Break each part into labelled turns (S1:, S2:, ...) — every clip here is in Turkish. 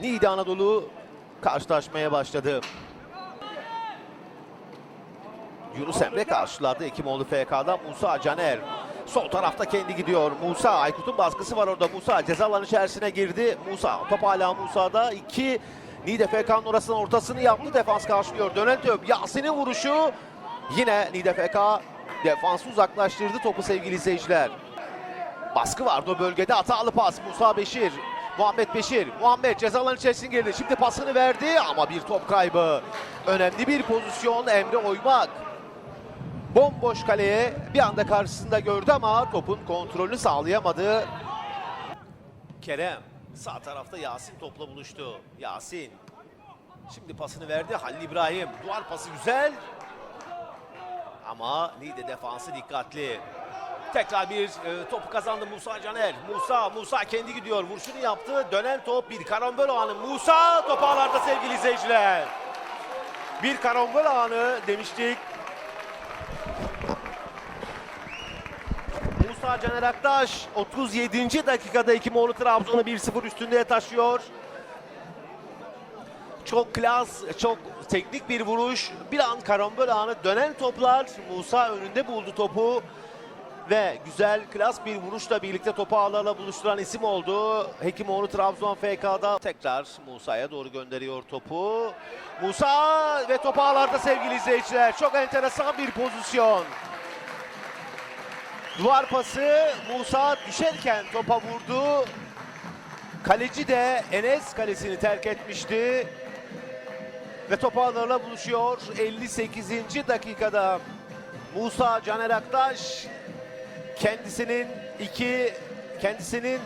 S1: Niğde Anadolu karşılaşmaya başladı. Yunus Emre karşıladı Ekimoğlu FK'da Musa Caner. Sol tarafta kendi gidiyor. Musa Aykut'un baskısı var orada. Musa ceza alanı içerisine girdi. Musa top hala Musa'da. iki Niğde FK'nın orasının ortasını yaptı. Defans karşılıyor. Dönen top. Yasin'in vuruşu. Yine Niğde FK defansı uzaklaştırdı topu sevgili izleyiciler. Baskı vardı o bölgede. Hatalı pas. Musa Beşir. Muhammed Beşir. Muhammed ceza alanı içerisine girdi. Şimdi pasını verdi ama bir top kaybı. Önemli bir pozisyon Emre Oymak. Bomboş kaleye bir anda karşısında gördü ama topun kontrolünü sağlayamadı. Kerem sağ tarafta Yasin topla buluştu. Yasin şimdi pasını verdi Halil İbrahim. Duvar pası güzel. Ama Niğde defansı dikkatli. Tekrar bir e, topu kazandı Musa Caner. Musa, Musa kendi gidiyor. Vuruşunu yaptı. Dönen top bir karambol anı. Musa top ağlarda sevgili izleyiciler. Bir karambol anı demiştik. Musa Caner Aktaş 37. dakikada Hekimoğlu Trabzon'u 1-0 üstünlüğe taşıyor. Çok klas, çok teknik bir vuruş. Bir an karambol anı dönen toplar. Musa önünde buldu topu. Ve güzel klas bir vuruşla birlikte topu ağlarla buluşturan isim oldu. Hekimoğlu Trabzon FK'da tekrar Musa'ya doğru gönderiyor topu. Musa ve top ağlarda sevgili izleyiciler. Çok enteresan bir pozisyon. Duvar pası Musa düşerken topa vurdu. Kaleci de Enes kalesini terk etmişti. Ve top ağlarla buluşuyor 58. dakikada. Musa Caner Aktaş kendisinin iki kendisinin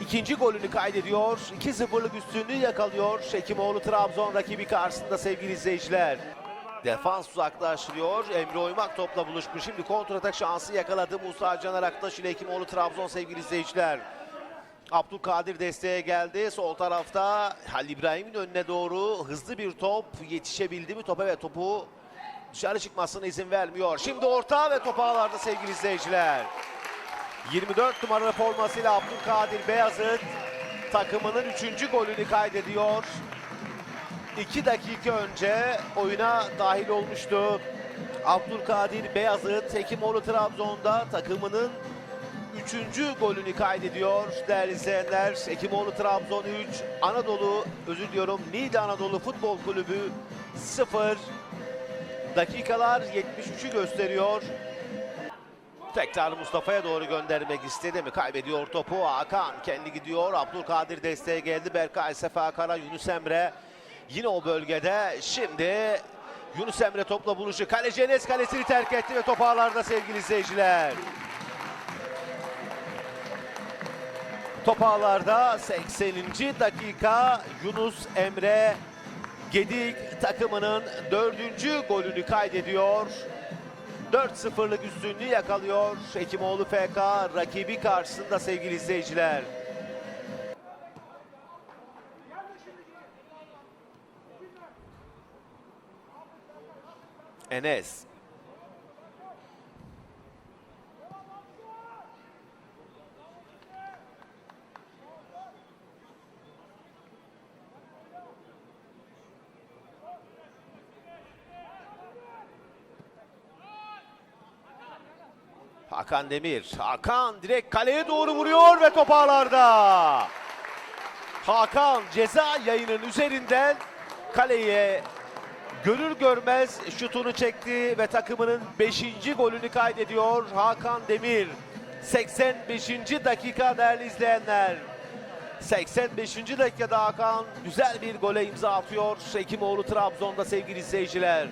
S1: ikinci golünü kaydediyor. 2-0'lık üstünlüğü yakalıyor. Şekimoğlu Trabzon rakibi karşısında sevgili izleyiciler. Defans uzaklaştırıyor. Emre Oymak topla buluşmuş. Şimdi kontratak şansı yakaladı Musa Caner Aktaş ile Hekimoğlu Trabzon sevgili izleyiciler. Abdülkadir desteğe geldi. Sol tarafta Halil İbrahim'in önüne doğru hızlı bir top. Yetişebildi mi topa ve topu dışarı çıkmasına izin vermiyor. Şimdi orta ve top ağlarda sevgili izleyiciler. 24 numaralı formasıyla Abdülkadir Beyazıt takımının 3. golünü kaydediyor. 2 dakika önce oyuna dahil olmuştu. Abdülkadir Beyazıt Hekimoğlu Trabzon'da takımının 3. golünü kaydediyor değerli izleyenler. Hekimoğlu Trabzon 3, Anadolu özür diliyorum Niğde Anadolu Futbol Kulübü 0. Dakikalar 73'ü gösteriyor. Tekrar Mustafa'ya doğru göndermek istedi mi? Kaybediyor topu. Hakan kendi gidiyor. Abdülkadir desteğe geldi. Berkay Sefa Kara, Yunus Emre. Yine o bölgede. Şimdi Yunus Emre topla buluşu. Kaleci Enes kalesini terk etti ve top ağlarda sevgili izleyiciler. Top ağlarda 80. dakika Yunus Emre Gedik takımının dördüncü golünü kaydediyor. 4-0'lık üstünlüğü yakalıyor Hekimoğlu FK rakibi karşısında sevgili izleyiciler. Enes. Hakan Demir. Hakan direkt kaleye doğru vuruyor ve top ağlarda. Hakan ceza yayının üzerinden kaleye görür görmez şutunu çekti ve takımının 5. golünü kaydediyor Hakan Demir. 85. dakika değerli izleyenler. 85. dakikada Hakan güzel bir gole imza atıyor. Hekimoğlu Trabzon'da sevgili izleyiciler.